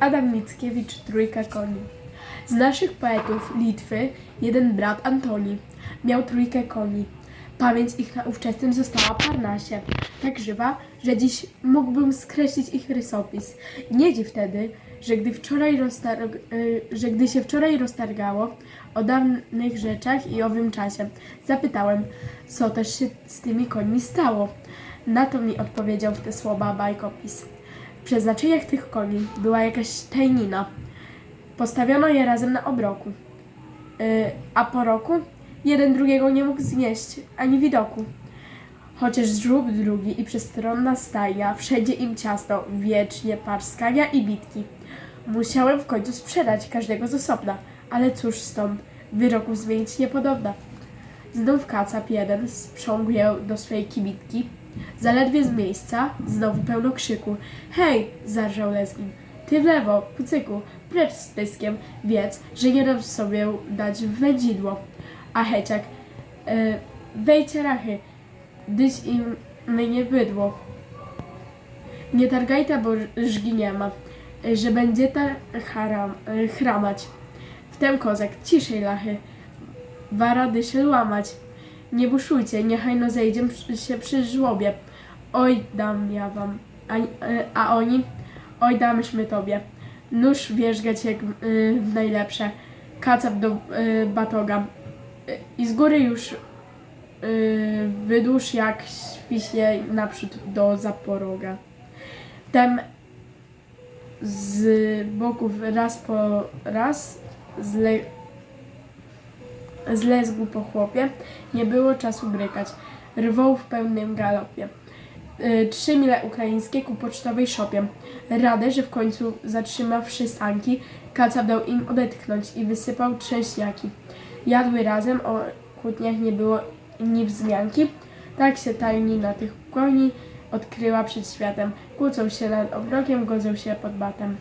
Adam Mickiewicz, Trójka koni. Z naszych poetów Litwy jeden brat Antoni miał trójkę koni. Pamięć ich na ówczesnym została Parnasie, tak żywa, że dziś mógłbym skreślić ich rysopis. Nie dziw wtedy, że gdy, wczoraj roztarg- y, że gdy się wczoraj roztargało o dawnych rzeczach i owym czasie, zapytałem, co też się z tymi końmi stało. Na to mi odpowiedział w te słowa bajkopis. Przeznaczeniach tych koni była jakaś tajnina. Postawiono je razem na obroku. Yy, a po roku jeden drugiego nie mógł znieść ani widoku. Chociaż żółb drugi i przestronna stajnia, wszędzie im ciasto, wiecznie parskania i bitki. Musiałem w końcu sprzedać każdego z osobna, ale cóż stąd, wyroków zmienić niepodobna. Znów kacap jeden sprzągł do swej kibitki. Zaledwie z miejsca, znowu pełno krzyku. Hej! zarżał Lesgin. Ty w lewo, kucyku, precz z pyskiem, wiedz, że nie dam sobie dać wędzidło. A heciak, e, wejdźcie rachy, dyś im mnie bydło. Nie targaj ta, bo żgi nie ma, że będzie ta haram, e, chramać. Wtem kozak, ciszej lachy, wara dyszy łamać. Nie buszujcie, niechaj no zejdzie się przy żłobie. Oj, dam ja wam, a, a oni, oj, damyśmy tobie. Nóż wierzgać jak y, w najlepsze, kacap do y, batoga. I z góry już y, wydłuż jak świśnie naprzód do zaporoga. Tem z boków raz po raz zle, zlezł po chłopie, nie było czasu brykać. Rwał w pełnym galopie. Y, Trzy mile ukraińskie ku pocztowej szopie. Radę, że w końcu zatrzymawszy sanki, kacap dał im odetchnąć i wysypał trzęśniaki. Jadły razem, o kłótniach nie było ni wzmianki. Tak się tajni na tych koni odkryła przed światem. Kłócą się nad obrokiem, godzą się pod batem.